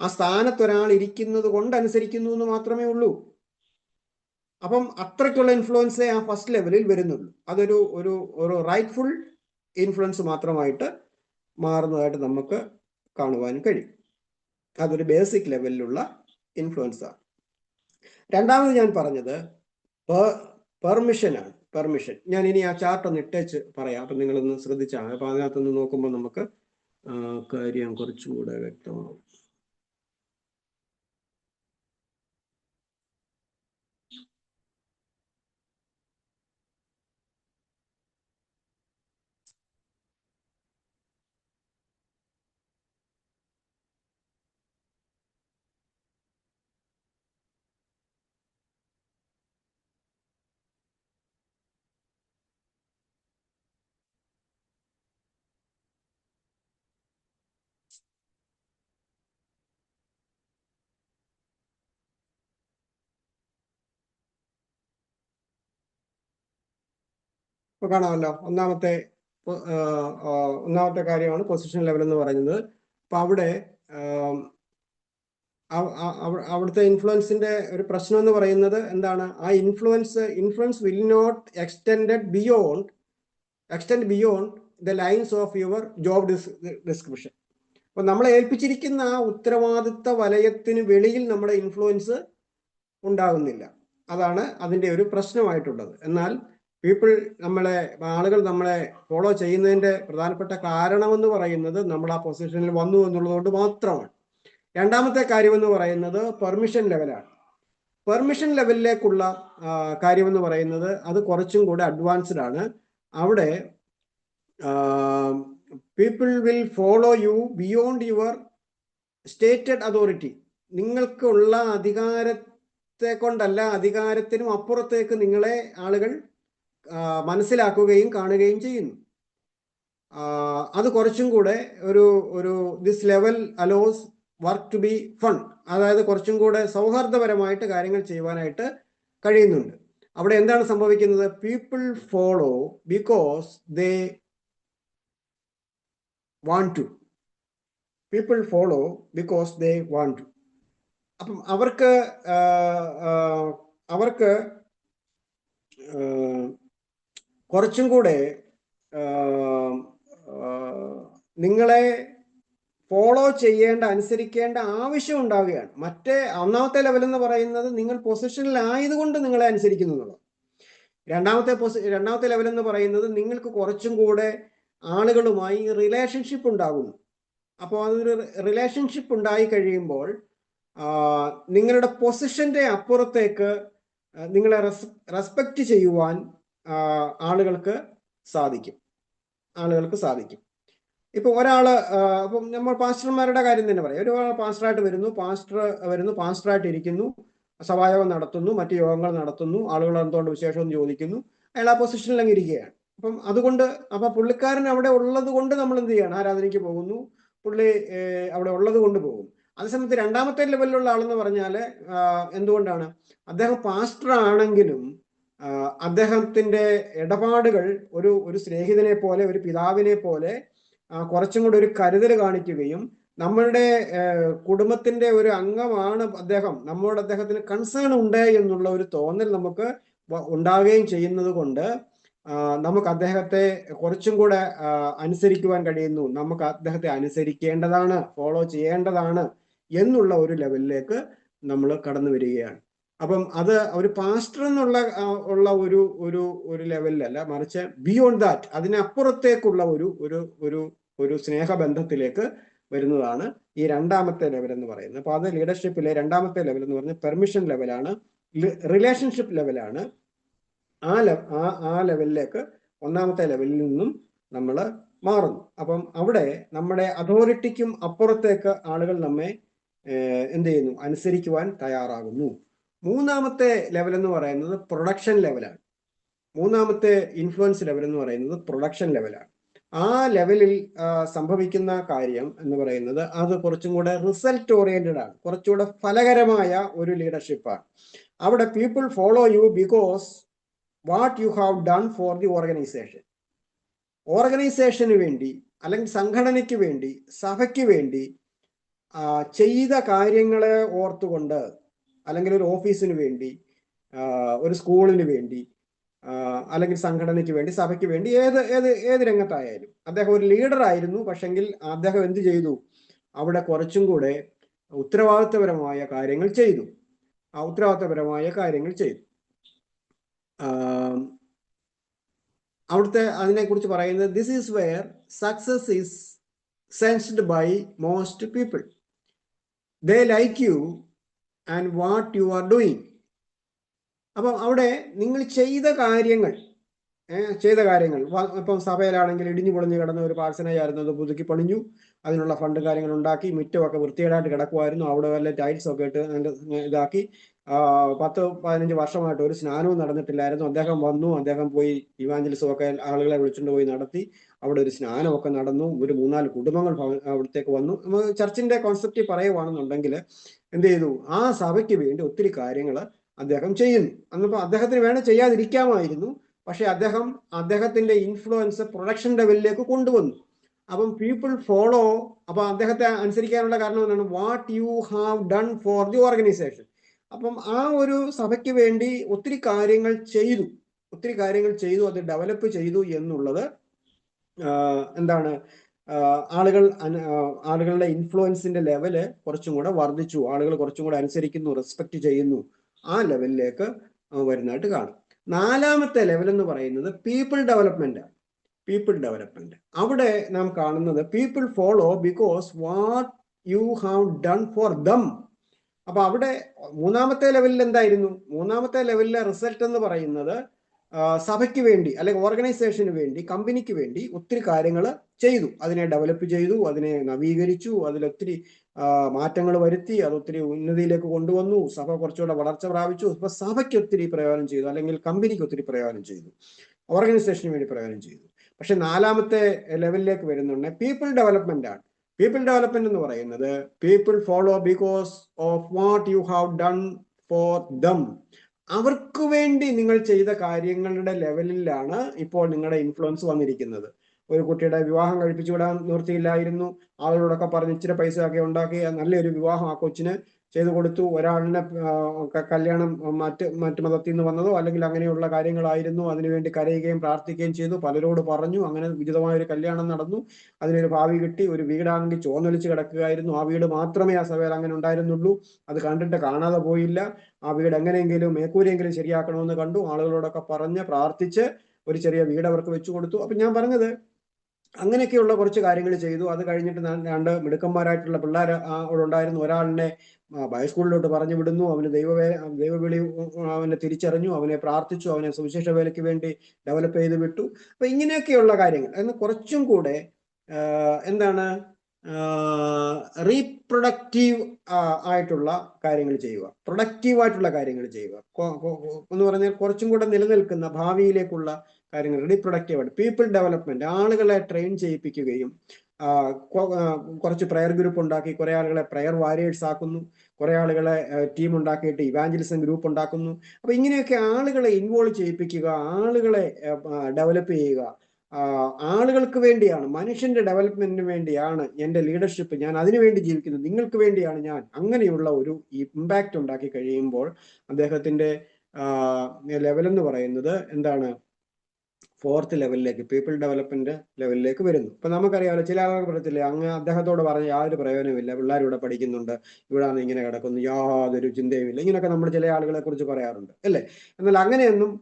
ആ സ്ഥാനത്ത് ഒരാൾ ഇരിക്കുന്നത് കൊണ്ട് അനുസരിക്കുന്നു എന്ന് മാത്രമേ ഉള്ളൂ. അപ്പം അത്രയ്ക്കുള്ള ഇൻഫ്ലുവൻസേ ആ ഫസ്റ്റ് ലെവലിൽ വരുന്നുള്ളൂ. അതൊരു ഒരു ഒരു റൈറ്റ്ഫുൾ ഇൻഫ്ലുവൻസ് മാത്രമായിട്ട് മാറുന്നതായിട്ട് നമുക്ക് കാണുവാൻ കഴിയും. അതൊരു ബേസിക് ലെവലിലുള്ള ഇൻഫ്ലുവൻസ് ആണ്. രണ്ടാമത് ഞാൻ പറഞ്ഞത് പെർമിഷനാണ് പെർമിഷൻ ഞാൻ ഇനി ആ ചാർട്ട് ഒന്ന് ഇട്ടേച്ച് പറയാം. അപ്പൊ നിങ്ങളൊന്ന് ശ്രദ്ധിച്ചാൽ അപ്പൊ അതിനകത്തൊന്ന് നോക്കുമ്പോൾ നമുക്ക് കാര്യം കുറച്ചുകൂടെ വ്യക്തമാവും ഇപ്പൊ കാണാമല്ലോ. ഒന്നാമത്തെ ഒന്നാമത്തെ കാര്യമാണ് പൊസിഷൻ ലെവൽ എന്ന് പറയുന്നത്. അപ്പൊ അവിടെ അവിടുത്തെ ഇൻഫ്ലുവൻസിന്റെ ഒരു പ്രശ്നം എന്ന് പറയുന്നത് എന്താണ്? ആ influence influence will not extended beyond extend beyond the lines of your job dis description അപ്പൊ നമ്മളെ ഏൽപ്പിച്ചിരിക്കുന്ന ആ ഉത്തരവാദിത്ത വലയത്തിന് വെളിയിൽ നമ്മുടെ ഇൻഫ്ലുവൻസ് ഉണ്ടാകുന്നില്ല. അതാണ് അതിന്റെ ഒരു പ്രശ്നമായിട്ടുള്ളത്. എന്നാൽ പീപ്പിൾ നമ്മളെ ആളുകൾ നമ്മളെ ഫോളോ ചെയ്യുന്നതിന്റെ പ്രധാനപ്പെട്ട കാരണം എന്ന് പറയുന്നത് നമ്മൾ ആ പൊസിഷനിൽ വന്നു എന്നുള്ളതുകൊണ്ട് മാത്രമാണ്. രണ്ടാമത്തെ കാര്യം എന്ന് പറയുന്നത് പെർമിഷൻ ലെവലാണ് പെർമിഷൻ ലെവലിലേക്കുള്ള കാര്യം എന്ന് പറയുന്നത് അത് കുറച്ചും കൂടെ അഡ്വാൻസ്ഡ് ആണ്. അവിടെ people will follow you beyond your stated authority നിങ്ങൾക്കുള്ള അധികാരത്തെ കൊണ്ടല്ല അധികാരത്തിനും അപ്പുറത്തേക്ക് നിങ്ങളെ ആളുകൾ മനസ്സിലാക്കുകയും കാണുകയും ചെയ്യുന്നു. അത് കുറച്ചും കൂടെ ഒരു ഒരു this level allows work to be fun അതായത് കുറച്ചും കൂടെ സൗഹാർദ്ദപരമായിട്ട് കാര്യങ്ങൾ ചെയ്യുവാനായിട്ട് കഴിയുന്നുണ്ട്. അവിടെ എന്താണ് സംഭവിക്കുന്നത്? People follow because they want to people follow because they want to അപ്പം അവർക്ക് അവർക്ക് കുറച്ചും കൂടെ നിങ്ങളെ ഫോളോ ചെയ്യേണ്ട അനുസരിക്കേണ്ട ആവശ്യം ഉണ്ടാവുകയാണ്. മറ്റേ ഒന്നാമത്തെ ലെവൽ എന്ന് പറയുന്നത് നിങ്ങൾ പൊസിഷനിൽ ആയതുകൊണ്ട് നിങ്ങളെ അനുസരിക്കുന്നു രണ്ടാമത്തെ പൊസി രണ്ടാമത്തെ ലെവൽ എന്ന് പറയുന്നത് നിങ്ങൾക്ക് കുറച്ചും കൂടെ ആളുകളുമായി റിലേഷൻഷിപ്പ് ഉണ്ടാകുന്നു. അപ്പോൾ അതൊരു റിലേഷൻഷിപ്പ് ഉണ്ടായി കഴിയുമ്പോൾ നിങ്ങളുടെ പൊസിഷന്റെ അപ്പുറത്തേക്ക് നിങ്ങളെ റെസ്പെക്ട് ചെയ്യുവാൻ ആളുകൾക്ക് സാധിക്കും. ആളുകൾക്ക് സാധിക്കും. ഇപ്പൊ ഒരാൾ ഇപ്പം നമ്മൾ പാസ്റ്റർമാരുടെ കാര്യം തന്നെ പറയാം. ഒരാൾ പാസ്റ്ററായിട്ട് വരുന്നു പാസ്റ്റർ വരുന്നു പാസ്റ്ററായിട്ട് ഇരിക്കുന്നു സഭായോഗം നടത്തുന്നു മറ്റു യോഗങ്ങൾ നടത്തുന്നു ആളുകൾ എന്തുകൊണ്ട് വിശേഷം ചോദിക്കുന്നു അയാൾ ആ പൊസിഷനിൽ അങ്ങ് ഇരിക്കുകയാണ്. അപ്പം അതുകൊണ്ട് അപ്പൊ പുള്ളിക്കാരൻ അവിടെ ഉള്ളത് കൊണ്ട് നമ്മൾ എന്ത് ചെയ്യണം? ആരാധനയ്ക്ക് പോകുന്നു പുള്ളി അവിടെ ഉള്ളത് കൊണ്ട് പോകും അതേസമയത്ത് രണ്ടാമത്തെ ലെവലിലുള്ള ആളെന്ന് പറഞ്ഞാൽ ആ, എന്തുകൊണ്ടാണ്? അദ്ദേഹം പാസ്റ്റർ ആണെങ്കിലും അദ്ദേഹത്തിന്റെ ഇടപാടുകൾ ഒരു ഒരു സ്നേഹിതനെ പോലെ ഒരു പിതാവിനെ പോലെ കുറച്ചും കൂടി ഒരു കരുതൽ കാണിക്കുകയും നമ്മളുടെ കുടുംബത്തിന്റെ ഒരു അംഗമാണ് അദ്ദേഹം. നമ്മളോട് അദ്ദേഹത്തിന് കൺസേൺ ഉണ്ട് എന്നുള്ള ഒരു തോന്നൽ നമുക്ക് ഉണ്ടാവുകയും ചെയ്യുന്നത് കൊണ്ട് നമുക്ക് അദ്ദേഹത്തെ കുറച്ചും കൂടെ അനുസരിക്കുവാൻ കഴിയുന്നു. നമുക്ക് അദ്ദേഹത്തെ അനുസരിക്കേണ്ടതാണ് ഫോളോ ചെയ്യേണ്ടതാണ് എന്നുള്ള ഒരു ലെവലിലേക്ക് നമ്മൾ കടന്നു വരികയാണ്. അപ്പം അത് ഒരു പാസ്റ്റർ എന്നുള്ള ഉള്ള ഒരു ഒരു ഒരു ലെവലിലല്ല മറിച്ച് ബിയോണ്ട് ദാറ്റ് അതിനപ്പുറത്തേക്കുള്ള ഒരു ഒരു ഒരു ഒരു സ്നേഹബന്ധത്തിലേക്ക് വരുന്നതാണ് ഈ രണ്ടാമത്തെ ലെവൽ എന്ന് പറയുന്നത്. അപ്പൊ അത് ലീഡർഷിപ്പിലെ രണ്ടാമത്തെ ലെവൽ എന്ന് പറഞ്ഞാൽ പെർമിഷൻ ലെവലാണ് റിലേഷൻഷിപ്പ് ലെവലാണ് ആ ആ ആ ലെവലിലേക്ക് ഒന്നാമത്തെ ലെവലിൽ നിന്നും നമ്മൾ മാറുന്നു. അപ്പം അവിടെ നമ്മുടെ അതോറിറ്റിക്കും അപ്പുറത്തേക്ക് ആളുകൾ നമ്മെ എന്ത് ചെയ്യുന്നു? അനുസരിക്കുവാൻ തയ്യാറാകുന്നു. മൂന്നാമത്തെ ലെവൽ എന്ന് പറയുന്നത് പ്രൊഡക്ഷൻ ലെവലാണ് മൂന്നാമത്തെ ഇൻഫ്ലുവൻസ് ലെവൽ എന്ന് പറയുന്നത് പ്രൊഡക്ഷൻ ലെവലാണ് ആ ലെവലിൽ സംഭവിക്കുന്ന കാര്യം എന്ന് പറയുന്നത് അത് കുറച്ചും കൂടെ റിസൾട്ട് ഓറിയന്റഡ് ആണ്. കുറച്ചുകൂടെ ഫലകരമായ ഒരു ലീഡർഷിപ്പാണ് അവിടെ people follow you because what you have done for the organization ഓർഗനൈസേഷന് വേണ്ടി അല്ലെങ്കിൽ സംഘടനയ്ക്ക് വേണ്ടി സഭയ്ക്ക് വേണ്ടി ചെയ്ത കാര്യങ്ങളെ ഓർത്തുകൊണ്ട് അല്ലെങ്കിൽ ഒരു ഓഫീസിന് വേണ്ടി ഒരു സ്കൂളിന് വേണ്ടി അല്ലെങ്കിൽ സംഘടനയ്ക്ക് വേണ്ടി സഭയ്ക്ക് വേണ്ടി ഏത് ഏത് ഏത് രംഗത്തായാലും. അദ്ദേഹം ഒരു ലീഡർ ആയിരുന്നു. പക്ഷെങ്കിൽ അദ്ദേഹം എന്ത് ചെയ്തു? അവിടെ കുറച്ചും കൂടെ ഉത്തരവാദിത്വപരമായ കാര്യങ്ങൾ ചെയ്തു. ആ ഉത്തരവാദിത്വപരമായ കാര്യങ്ങൾ ചെയ്തു. അവിടുത്തെ അതിനെക്കുറിച്ച് പറയുന്നത് this is where success is sensed by most people they like you and what you are doing അപ്പം അവിടെ നിങ്ങൾ ചെയ്ത കാര്യങ്ങൾ ചെയ്ത കാര്യങ്ങൾ. ഇപ്പം സഭയിലാണെങ്കിൽ ഇടിഞ്ഞു പൊളിഞ്ഞു കിടന്ന ഒരു പാർസനായിരുന്നു അത് പുതുക്കി പണിഞ്ഞു. അതിനുള്ള ഫണ്ട് കാര്യങ്ങൾ ഉണ്ടാക്കി മുറ്റമൊക്കെ വൃത്തികേടായിട്ട് കിടക്കുമായിരുന്നു അവിടെ വല്ല ടൈൽസ് ഒക്കെ ഇട്ട് ഇതാക്കി. പത്ത് പതിനഞ്ച് വർഷമായിട്ട് ഒരു സ്നാനവും നടന്നിട്ടില്ലായിരുന്നു. അദ്ദേഹം വന്നു അദ്ദേഹം പോയി ഇവാഞ്ചലിസം ഒക്കെ ആളുകളെ വിളിച്ചുകൊണ്ട് പോയി നടത്തി. അവിടെ ഒരു സ്നാനമൊക്കെ നടന്നു ഒരു മൂന്നാൽ കുടുംബങ്ങൾ അവിടത്തേക്ക് വന്നു. ചർച്ചിന്റെ കോൺസെപ്റ്റ് പറയുവാണെന്നുണ്ടെങ്കിൽ എന്ത് ചെയ്തു? ആ സഭയ്ക്ക് വേണ്ടി ഒത്തിരി കാര്യങ്ങൾ അദ്ദേഹം ചെയ്യുന്നു. അന്നപ്പോൾ അദ്ദേഹത്തിന് വേണം ചെയ്യാതിരിക്കാമായിരുന്നു. പക്ഷെ അദ്ദേഹം അദ്ദേഹത്തിന്റെ ഇൻഫ്ലുവൻസ് പ്രൊഡക്ഷൻ ലെവലിലേക്ക് കൊണ്ടുവന്നു. അപ്പം പീപ്പിൾ ഫോളോ അപ്പൊ അദ്ദേഹത്തെ അനുസരിക്കാനുള്ള കാരണം എന്താണ്? What you have done for the organization അപ്പം ആ ഒരു സഭയ്ക്ക് വേണ്ടി ഒത്തിരി കാര്യങ്ങൾ ചെയ്തു. ഒത്തിരി കാര്യങ്ങൾ ചെയ്തു അത് ഡെവലപ്പ് ചെയ്തു എന്നുള്ളത് എന്താണ്? ആളുകൾ ആളുകളുടെ ഇൻഫ്ലുവൻസിന്റെ ലെവൽ കുറച്ചും കൂടെ വർദ്ധിച്ചു. ആളുകൾ കുറച്ചും കൂടെ അനുസരിക്കുന്നു റെസ്പെക്ട് ചെയ്യുന്നു. ആ ലെവലിലേക്ക് വരുന്നതായിട്ട് കാണും. നാലാമത്തെ ലെവൽ എന്ന് പറയുന്നത് പീപ്പിൾ ഡെവലപ്മെന്റ് പീപ്പിൾ ഡെവലപ്മെന്റ് അവിടെ നാം കാണുന്നത് people follow because what you have done for them അപ്പൊ അവിടെ മൂന്നാമത്തെ ലെവലിൽ എന്തായിരുന്നു? മൂന്നാമത്തെ ലെവലിലെ റിസൾട്ട് എന്ന് പറയുന്നത് സഭയ്ക്ക് വേണ്ടി അല്ലെങ്കിൽ ഓർഗനൈസേഷന് വേണ്ടി കമ്പനിക്ക് വേണ്ടി ഒത്തിരി കാര്യങ്ങൾ ചെയ്തു. അതിനെ ഡെവലപ്പ് ചെയ്തു അതിനെ നവീകരിച്ചു അതിലൊത്തിരി മാറ്റങ്ങൾ വരുത്തി അത് ഒത്തിരി ഉന്നതിയിലേക്ക് കൊണ്ടുവന്നു. സഭ കുറച്ചുകൂടെ വളർച്ച പ്രാപിച്ചു. ഇപ്പൊ സഭയ്ക്ക് ഒത്തിരി പ്രയോജനം ചെയ്തു അല്ലെങ്കിൽ കമ്പനിക്ക് ഒത്തിരി പ്രയോജനം ചെയ്തു. ഓർഗനൈസേഷന് വേണ്ടി പ്രയോജനം ചെയ്തു. പക്ഷെ നാലാമത്തെ ലെവലിലേക്ക് വരുന്നുണ്ട് പീപ്പിൾ ഡെവലപ്മെന്റ് ആണ്. പീപ്പിൾ ഡെവലപ്മെന്റ് എന്ന് പറയുന്നത് people follow because of what you have done for them അവർക്ക് വേണ്ടി നിങ്ങൾ ചെയ്ത കാര്യങ്ങളുടെ ലെവലിലാണ് ഇപ്പോൾ നിങ്ങളുടെ ഇൻഫ്ലുവൻസ് വന്നിരിക്കുന്നത്. ഒരു കുട്ടിയുടെ വിവാഹം കഴിപ്പിച്ചു വിടാൻ നിവൃത്തിയില്ലായിരുന്നു. ആളുകളോടൊക്കെ പറഞ്ഞ് ഇച്ചിരി പൈസ ഒക്കെ ഉണ്ടാക്കി നല്ലൊരു വിവാഹം ആ കൊച്ചിന് ചെയ്തു കൊടുത്തു. ഒരാളിനെ കല്യാണം മറ്റ് മറ്റു മതത്തിൽ നിന്ന് വന്നതോ അല്ലെങ്കിൽ അങ്ങനെയുള്ള കാര്യങ്ങളായിരുന്നു. അതിനുവേണ്ടി കരയുകയും പ്രാർത്ഥിക്കുകയും ചെയ്തു. പലരോട് പറഞ്ഞു. അങ്ങനെ ഉചിതമായ ഒരു കല്യാണം നടന്നു. അതിനൊരു ഭാവി കിട്ടി. ഒരു വീടാണെങ്കിൽ ചോന്നൊലിച്ച് കിടക്കുകയായിരുന്നു. ആ വീട് മാത്രമേ ആ സഭയിൽ അങ്ങനെ ഉണ്ടായിരുന്നുള്ളൂ. അത് കണ്ടിട്ട് കാണാതെ പോയില്ല. ആ വീട് എങ്ങനെയെങ്കിലും മേക്കൂരെങ്കിലും ശരിയാക്കണമെന്ന് കണ്ടു. ആളുകളോടൊക്കെ പറഞ്ഞ് പ്രാർത്ഥിച്ച് ഒരു ചെറിയ വീട് അവർക്ക് വെച്ചു കൊടുത്തു. അപ്പൊ ഞാൻ പറഞ്ഞത് അങ്ങനെയൊക്കെയുള്ള കുറച്ച് കാര്യങ്ങൾ ചെയ്തു. അത് കഴിഞ്ഞിട്ട് രണ്ട് മിടുക്കന്മാരായിട്ടുള്ള പിള്ളേർ അവിടെ ഉണ്ടായിരുന്നു ഒരാളിനെ ബൈസ്കൂളിലോട്ട് പറഞ്ഞു വിടുന്നു. അവന് ദൈവവേ ദൈവവിളി അവനെ തിരിച്ചറിഞ്ഞു. അവനെ പ്രാർത്ഥിച്ചു. അവനെ സുവിശേഷ വേലയ്ക്ക് വേണ്ടി ഡെവലപ്പ് ചെയ്ത് വിട്ടു. അപ്പൊ ഇങ്ങനെയൊക്കെയുള്ള കാര്യങ്ങൾ. എന്ന് കുറച്ചും കൂടെ എന്താണ് റീപ്രൊഡക്റ്റീവ് ആയിട്ടുള്ള കാര്യങ്ങൾ ചെയ്യുക. പ്രൊഡക്റ്റീവ് ആയിട്ടുള്ള കാര്യങ്ങൾ ചെയ്യുക. എന്ന് പറഞ്ഞാൽ കുറച്ചും കൂടെ നിലനിൽക്കുന്ന ഭാവിയിലേക്കുള്ള കാര്യങ്ങൾ. റീപ്രൊഡക്റ്റീവ് ആയിട്ട് പീപ്പിൾ ഡെവലപ്മെന്റ് ആളുകളെ ട്രെയിൻ ചെയ്യിപ്പിക്കുകയും കുറച്ച് പ്രയർ ഗ്രൂപ്പ് ഉണ്ടാക്കി കുറെ ആളുകളെ പ്രയർ വാരിയേഴ്സ് ആക്കുന്നു കുറെ ആളുകളെ ടീം ഉണ്ടാക്കിയിട്ട് ഇവാഞ്ചലിസം ഗ്രൂപ്പ് ഉണ്ടാക്കുന്നു. അപ്പൊ ഇങ്ങനെയൊക്കെ ആളുകളെ ഇൻവോൾവ് ചെയ്യിപ്പിക്കുക ആളുകളെ ഡെവലപ്പ് ചെയ്യുക ആളുകൾക്ക് വേണ്ടിയാണ് മനുഷ്യന്റെ ഡെവലപ്മെന്റിന് വേണ്ടിയാണ് എന്റെ ലീഡർഷിപ്പ് ഞാൻ അതിനു വേണ്ടി ജീവിക്കുന്നത് നിങ്ങൾക്ക് വേണ്ടിയാണ് ഞാൻ. അങ്ങനെയുള്ള ഒരു ഇമ്പാക്റ്റ് ഉണ്ടാക്കി കഴിയുമ്പോൾ അദ്ദേഹത്തിന്റെ ലെവൽ എന്ന് പറയുന്നത് എന്താണ്? ഫോർത്ത് ലെവലിലേക്ക് പീപ്പിൾ ഡെവലപ്മെന്റ് ലെവലിലേക്ക് വരുന്നു. ഇപ്പൊ നമുക്കറിയാമല്ലോ ചില ആളുകൾ പറയത്തില്ലേ അങ്ങ് അദ്ദേഹത്തോട് പറഞ്ഞ യാതൊരു പ്രയോജനമില്ല പിള്ളേർ ഇവിടെ പഠിക്കുന്നുണ്ട് ഇവിടാണ് ഇങ്ങനെ കിടക്കുന്നു യാതൊരു ചിന്തയുമില്ല ഇങ്ങനെയൊക്കെ നമ്മൾ ചില ആളുകളെ കുറിച്ച് പറയാറുണ്ട് അല്ലേ? എന്നാൽ അങ്ങനെയൊന്നും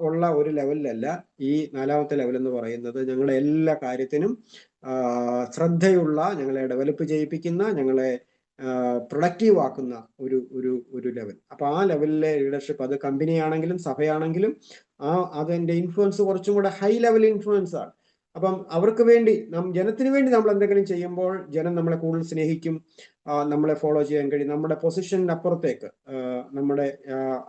ഉള്ള ഒരു ലെവലിലല്ല ഈ നാലാമത്തെ ലെവൽ എന്ന് പറയുന്നത്. ഞങ്ങളുടെ എല്ലാ കാര്യത്തിനും ശ്രദ്ധയുള്ള ഞങ്ങളെ ഡെവലപ്പ് ചെയ്യിപ്പിക്കുന്ന ഞങ്ങളെ പ്രൊഡക്റ്റീവ് ആക്കുന്ന ഒരു ഒരു ഒരു ലെവൽ അപ്പൊ ആ ലെവലിലെ ലീഡർഷിപ്പ് അത് കമ്പനിയാണെങ്കിലും സഭയാണെങ്കിലും ആ അതിന്റെ ഇൻഫ്ലുവൻസ് കുറച്ചും കൂടെ ഹൈ ലെവൽ ഇൻഫ്ലുവൻസ് ആണ്. അപ്പം അവർക്ക് വേണ്ടി നം ജനത്തിന് വേണ്ടി നമ്മൾ എന്തെങ്കിലും ചെയ്യുമ്പോൾ ജനം നമ്മളെ കൂടുതൽ സ്നേഹിക്കും നമ്മളെ ഫോളോ ചെയ്യാൻ കഴിയും. നമ്മുടെ പൊസിഷനപ്പുറത്തേക്ക് നമ്മുടെ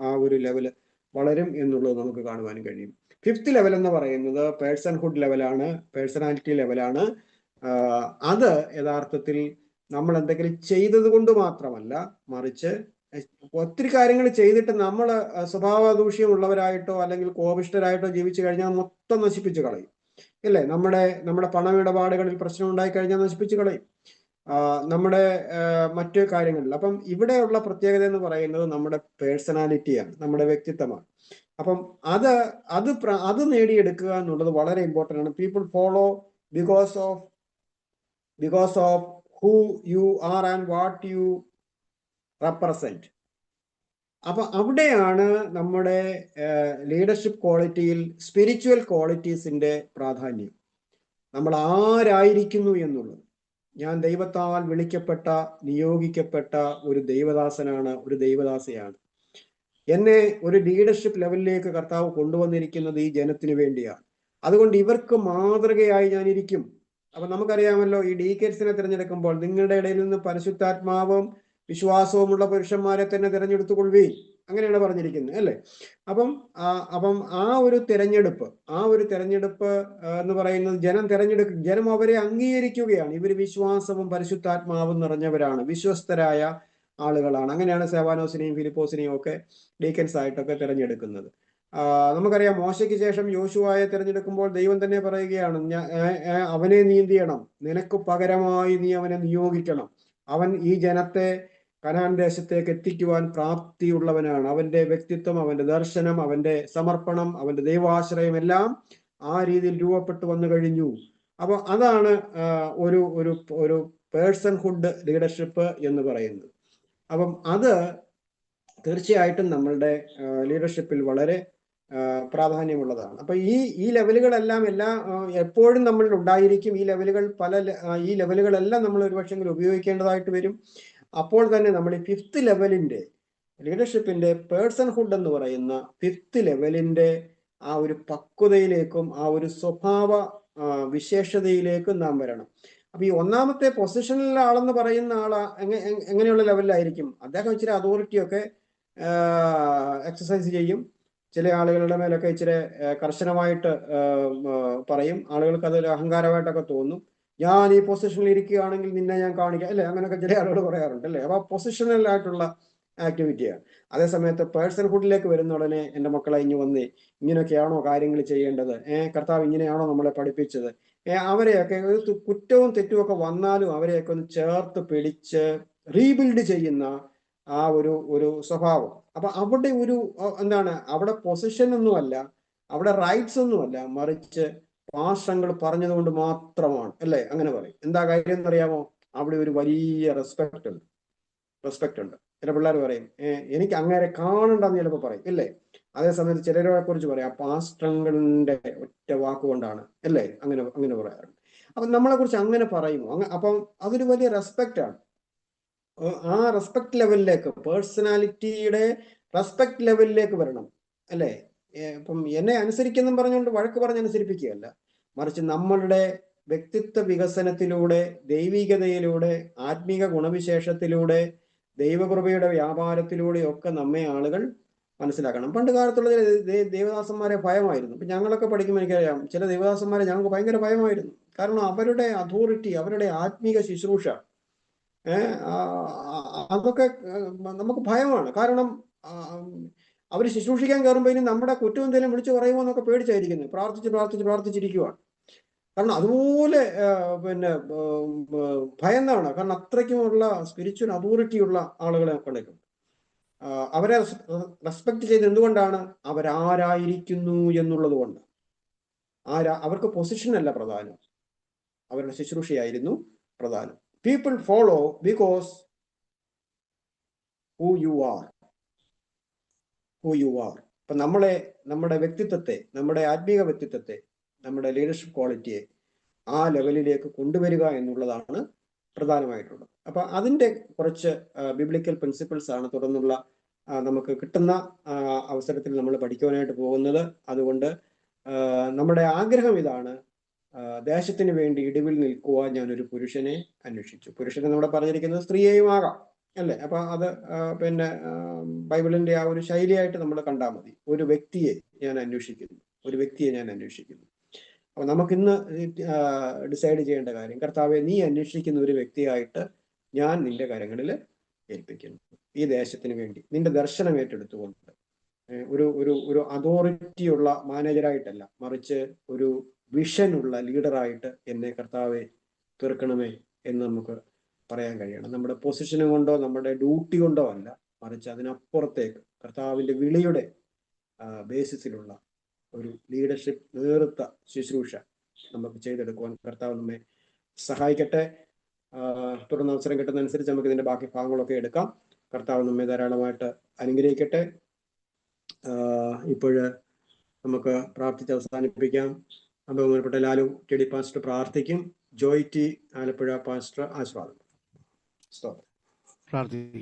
ആ, ഒരു ലെവൽ വളരും എന്നുള്ളത് നമുക്ക് കാണുവാൻ കഴിയും. ഫിഫ്ത്ത് ലെവൽ എന്ന് പറയുന്നത് പേഴ്സൺഹുഡ് ലെവലാണ് പേഴ്സണാലിറ്റി ലെവലാണ് അത് യഥാർത്ഥത്തിൽ നമ്മൾ എന്തെങ്കിലും ചെയ്തത് കൊണ്ട് മാത്രമല്ല മറിച്ച് ഒത്തിരി കാര്യങ്ങൾ ചെയ്തിട്ട് നമ്മൾ സ്വഭാവ ദൂഷ്യമുള്ളവരായിട്ടോ അല്ലെങ്കിൽ കോപിഷ്ടരായിട്ടോ ജീവിച്ചു കഴിഞ്ഞാൽ മൊത്തം നശിപ്പിച്ചു കളയും. ഇല്ലേ നമ്മുടെ നമ്മുടെ പണമിടപാടുകളിൽ പ്രശ്നം ഉണ്ടായി കഴിഞ്ഞാൽ നശിപ്പിച്ചു കളയും. നമ്മുടെ മറ്റു കാര്യങ്ങളിൽ. അപ്പം ഇവിടെയുള്ള പ്രത്യേകത എന്ന് പറയുന്നത് നമ്മുടെ പേഴ്സണാലിറ്റിയാണ് നമ്മുടെ വ്യക്തിത്വമാണ്. അപ്പം അത് അത് അത് നേടിയെടുക്കുക എന്നുള്ളത് വളരെ ഇമ്പോർട്ടന്റ് ആണ്. People follow because of because of who you are and what you represent അപ്പൊ അവിടെയാണ് നമ്മുടെ ലീഡർഷിപ്പ് ക്വാളിറ്റിയിൽ സ്പിരിച്വൽ ക്വാളിറ്റീസിന്റെ പ്രാധാന്യം. നമ്മൾ ആരായിരിക്കുന്നു എന്നുള്ളത്. ഞാൻ ദൈവത്താൽ വിളിക്കപ്പെട്ട നിയോഗിക്കപ്പെട്ട ഒരു ദൈവദാസനാണ് ഒരു ദൈവദാസയാണ്. എന്നെ ഒരു ലീഡർഷിപ്പ് ലെവലിലേക്ക് കർത്താവ് കൊണ്ടുവന്നിരിക്കുന്നത് ഈ ജനത്തിന് വേണ്ടിയാണ്. അതുകൊണ്ട് ഇവർക്ക് മാതൃകയായി ഞാനിരിക്കും. അപ്പൊ നമുക്കറിയാമല്ലോ ഈ ഡി ഡീക്കേറ്റ്സിനെ തിരഞ്ഞെടുക്കുമ്പോൾ നിങ്ങളുടെ ഇടയിൽ നിന്ന് പരിശുദ്ധാത്മാവും വിശ്വാസവുമുള്ള പുരുഷന്മാരെ തന്നെ തിരഞ്ഞെടുത്തുകൊള്ളുകയും അങ്ങനെയാണ് പറഞ്ഞിരിക്കുന്നത് അല്ലേ? അപ്പം അപ്പം ആ ഒരു തിരഞ്ഞെടുപ്പ് ആ ഒരു തിരഞ്ഞെടുപ്പ് എന്ന് പറയുന്നത് ജനം തിരഞ്ഞെടുക്കും ജനം അവരെ അംഗീകരിക്കുകയാണ്. ഇവർ വിശ്വാസവും പരിശുദ്ധാത്മാവും നിറഞ്ഞവരാണ് വിശ്വസ്തരായ ആളുകളാണ്. അങ്ങനെയാണ് സേവാനോസിനെയും ഫിലിപ്പോസിനെയും ഒക്കെ ഡീക്കൻസ് ആയിട്ടൊക്കെ തിരഞ്ഞെടുക്കുന്നത് നമുക്കറിയാം മോശയ്ക്ക് ശേഷം യോശുവായെ തിരഞ്ഞെടുക്കുമ്പോൾ ദൈവം തന്നെ പറയുകയാണ് "ഞാ- ഏ- ഏ- അവനെ നീന്തിയണം. നിനക്ക് പകരമായി നീ അവനെ നിയോഗിക്കണം. അവൻ ഈ ജനത്തെ കനാൻ ദേശത്തേക്ക് എത്തിക്കുവാൻ പ്രാപ്തിയുള്ളവനാണ്. അവന്റെ വ്യക്തിത്വം അവന്റെ ദർശനം അവന്റെ സമർപ്പണം അവന്റെ ദൈവാശ്രയം എല്ലാം ആ രീതിയിൽ രൂപപ്പെട്ടു വന്നു കഴിഞ്ഞു. അപ്പൊ അതാണ് ഒരു ഒരു ഒരു പേഴ്സൺഹുഡ് ലീഡർഷിപ്പ് എന്ന് പറയുന്നത്. അപ്പം അത് തീർച്ചയായിട്ടും നമ്മളുടെ ലീഡർഷിപ്പിൽ വളരെ പ്രാധാന്യമുള്ളതാണ്. അപ്പൊ ഈ ഈ ലെവലുകളെല്ലാം എല്ലാ എപ്പോഴും നമ്മളിൽ ഉണ്ടായിരിക്കും. ഈ ലെവലുകൾ പല ഈ ലെവലുകളെല്ലാം നമ്മൾ ഒരുപക്ഷെങ്കിൽ ഉപയോഗിക്കേണ്ടതായിട്ട് വരും. അപ്പോൾ തന്നെ നമ്മൾ ഈ ഫിഫ്ത്ത് ലെവലിന്റെ ലീഡർഷിപ്പിന്റെ പേഴ്സൺഹുഡ് എന്ന് പറയുന്ന ഫിഫ്ത്ത് ലെവലിന്റെ ആ ഒരു പക്വതയിലേക്കും ആ ഒരു സ്വഭാവ വിശേഷതയിലേക്കും നാം വരണം. അപ്പൊ ഈ ഒന്നാമത്തെ പൊസിഷനിലെ ആളെന്ന് പറയുന്ന ആളാ എങ്ങ- എങ്ങ- എങ്ങനെയുള്ള ലെവലിലായിരിക്കും അദ്ദേഹം ഇച്ചിരി അതോറിറ്റി ഒക്കെ എക്സസൈസ് ചെയ്യും. ചില ആളുകളുടെ മേലൊക്കെ ഇച്ചിരി കർശനമായിട്ട് പറയും. ആളുകൾക്ക് അതൊരു അഹങ്കാരമായിട്ടൊക്കെ തോന്നും. ഞാൻ ഈ പൊസിഷനിൽ ഇരിക്കുകയാണെങ്കിൽ നിന്നെ ഞാൻ കാണിക്കാം. അല്ലേ? അങ്ങനെയൊക്കെ ചില ആളുകൾ പറയാറുണ്ട് അല്ലേ? അപ്പൊ പൊസിഷണൽ ആയിട്ടുള്ള ആക്ടിവിറ്റിയാണ് അതേസമയത്ത് പേഴ്സൺഹുഡിലേക്ക് വരുന്ന ഉടനെ എന്റെ മക്കളെ ഇങ്ങ് വന്ന്. ഇങ്ങനെയൊക്കെയാണോ കാര്യങ്ങൾ ചെയ്യേണ്ടത്? ഏ കർത്താവ് ഇങ്ങനെയാണോ നമ്മളെ പഠിപ്പിച്ചത്? ഏ അവരെയൊക്കെ ഒരു കുറ്റവും തെറ്റും ഒക്കെ വന്നാലും അവരെയൊക്കെ ഒന്ന് ചേർത്ത് പിടിച്ച് റീബിൽഡ് ചെയ്യുന്ന ആ ഒരു ഒരു സ്വഭാവം. അപ്പൊ അവിടെ ഒരു എന്താണ്? അവിടെ പൊസിഷൻ ഒന്നുമല്ല. അവിടെ റൈറ്റ്സ് ഒന്നുമല്ല. മറിച്ച് പാർശ്വങ്ങൾ പറഞ്ഞതുകൊണ്ട് മാത്രമാണ് അല്ലേ? അങ്ങനെ പറയും. എന്താ കാര്യം എന്നറിയാമോ? അവിടെ ഒരു വലിയ റെസ്പെക്ട് ഉണ്ട്. റെസ്പെക്ട് ഉണ്ട്. ചില പിള്ളേർ പറയും "ഏ, എനിക്ക് അങ്ങേരെ കാണണ്ടെന്ന് ചിലപ്പോൾ പറയും ഇല്ലേ? അതേസമയത്ത് ചിലരെ കുറിച്ച് പറയാം പാസ്റ്റങ്ങളുടെ ഒറ്റ വാക്കുകൊണ്ടാണ് അല്ലേ? അങ്ങനെ അങ്ങനെ പറയാറുണ്ട്. അപ്പൊ നമ്മളെ കുറിച്ച് അങ്ങനെ പറയുമോ? അങ്ങ അപ്പം അതൊരു വലിയ റെസ്പെക്റ്റ് ആണ്. ആ റെസ്പെക്ട് ലെവലിലേക്ക് പേഴ്സണാലിറ്റിയുടെ റെസ്പെക്ട് ലെവലിലേക്ക് വരണം അല്ലേ? ഇപ്പം എന്നെ അനുസരിക്കുന്നു പറഞ്ഞുകൊണ്ട് വഴക്ക് പറഞ്ഞ് അനുസരിപ്പിക്കുകയല്ല മറിച്ച് നമ്മളുടെ വ്യക്തിത്വ വികസനത്തിലൂടെ ദൈവികതയിലൂടെ ആത്മീക ഗുണവിശേഷത്തിലൂടെ ദൈവകൃപയുടെ വ്യാപാരത്തിലൂടെ ഒക്കെ നമ്മെ ആളുകൾ മനസ്സിലാക്കണം. പണ്ട് കാലത്തുള്ള ദേവദാസന്മാരെ ഭയമായിരുന്നു. ഇപ്പൊ ഞങ്ങളൊക്കെ പഠിക്കുമ്പോൾ എനിക്കറിയാം ചില ദേവദാസന്മാരെ ഞങ്ങൾക്ക് ഭയങ്കര ഭയമായിരുന്നു. കാരണം അവരുടെ അതോറിറ്റി അവരുടെ ആത്മീക ശുശ്രൂഷ അതൊക്കെ നമുക്ക് ഭയമാണ്. കാരണം അവർ ശുശ്രൂഷിക്കാൻ കയറുമ്പോൾ ഇനി നമ്മുടെ കുറ്റം എന്തെങ്കിലും വിളിച്ചു പറയുമോ എന്നൊക്കെ പേടിച്ചായിരിക്കുന്നത്. പ്രാർത്ഥിച്ച് പ്രാർത്ഥിച്ച് പ്രാർത്ഥിച്ചിരിക്കുവാണ്. കാരണം അതുപോലെ പിന്നെ ഭയന്നാണ് കാരണം അത്രയ്ക്കുമുള്ള സ്പിരിച്വൽ അതോറിറ്റി ഉള്ള ആളുകളെ കണ്ടിട്ടുണ്ട് അവരെ റെസ്പെക്ട് ചെയ്ത് എന്തുകൊണ്ടാണ് അവരാരായിരിക്കുന്നു എന്നുള്ളത് കൊണ്ട്. ആരാ അവർക്ക് പൊസിഷൻ അല്ല പ്രധാനം. അവരുടെ ശുശ്രൂഷയായിരുന്നു പ്രധാനം. People follow because who you are who you are അപ്പൊ നമ്മളെ നമ്മുടെ വ്യക്തിത്വത്തെ നമ്മുടെ ആത്മീക വ്യക്തിത്വത്തെ നമ്മുടെ ലീഡർഷിപ്പ് ക്വാളിറ്റിയെ ആ ലെവലിലേക്ക് കൊണ്ടുവരിക എന്നുള്ളതാണ് പ്രധാനമായിട്ടുള്ളത്. അപ്പൊ അതിന്റെ കുറച്ച് ബിബ്ലിക്കൽ പ്രിൻസിപ്പിൾസ് ആണ് തുടർന്നുള്ള നമുക്ക് കിട്ടുന്ന അവസരത്തിൽ നമ്മൾ പഠിക്കുവാനായിട്ട് പോകുന്നത്. അതുകൊണ്ട് നമ്മുടെ ആഗ്രഹം ഇതാണ് ദേശത്തിന് വേണ്ടി ഇടിവിൽ നിൽക്കുവാൻ ഞാനൊരു പുരുഷനെ അന്വേഷിച്ചു. പുരുഷനെ നമ്മുടെ പറഞ്ഞിരിക്കുന്നത് സ്ത്രീയെയും ആകാം. അല്ലേ? അപ്പൊ അത് പിന്നെ ബൈബിളിന്റെ ആ ഒരു ശൈലിയായിട്ട് നമ്മൾ കണ്ടാൽ മതി. ഒരു വ്യക്തിയെ ഞാൻ അന്വേഷിക്കുന്നു. ഒരു വ്യക്തിയെ ഞാൻ അന്വേഷിക്കുന്നു. അപ്പൊ നമുക്കിന്ന് ഡിസൈഡ് ചെയ്യേണ്ട കാര്യം കർത്താവെ നീ അന്വേഷിക്കുന്ന ഒരു വ്യക്തിയായിട്ട് ഞാൻ നിന്റെ കരങ്ങളിൽ ഏൽപ്പിക്കുന്നു. ഈ ദേശത്തിന് വേണ്ടി. നിന്റെ ദർശനം ഏറ്റെടുത്തുകൊണ്ട്. ഒരു ഒരു ഒരു അതോറിറ്റിയുള്ള മാനേജറായിട്ടല്ല മറിച്ച് ഒരു വിഷനുള്ള ലീഡറായിട്ട് എന്നെ കർത്താവെ തീർക്കണമേ എന്ന് നമുക്ക് പറയാൻ കഴിയണം. നമ്മുടെ പൊസിഷന് കൊണ്ടോ നമ്മുടെ ഡ്യൂട്ടി കൊണ്ടോ അല്ല മറിച്ച് അതിനപ്പുറത്തേക്ക് കർത്താവിന്റെ വിളിയുടെ ബേസിസിലുള്ള ഒരു ലീഡർഷിപ്പ് നേർത്ത ശുശ്രൂഷ നമുക്ക് ചെയ്തെടുക്കുവാൻ കർത്താവ് നമ്മെ സഹായിക്കട്ടെ. തുടർന്ന് അവസരം കിട്ടുന്നതനുസരിച്ച് നമുക്ക് ഇതിന്റെ ബാക്കി ഭാഗങ്ങളൊക്കെ എടുക്കാം. കർത്താവ് നമ്മെ ധാരാളമായിട്ട് അനുഗ്രഹിക്കട്ടെ. ഇപ്പോഴ് നമുക്ക് പ്രാർത്ഥിച്ച് അവസാനിപ്പിക്കാം. ബഹുമാനപ്പെട്ട ലാലു ടി ഡി പാസ്റ്റർ പ്രാർത്ഥിക്കും. ജോയ് ടി ആലപ്പുഴ പാസ്റ്റർ ആശീർവാദം. സ്തോത്രം പ്രാർത്ഥിക്കാം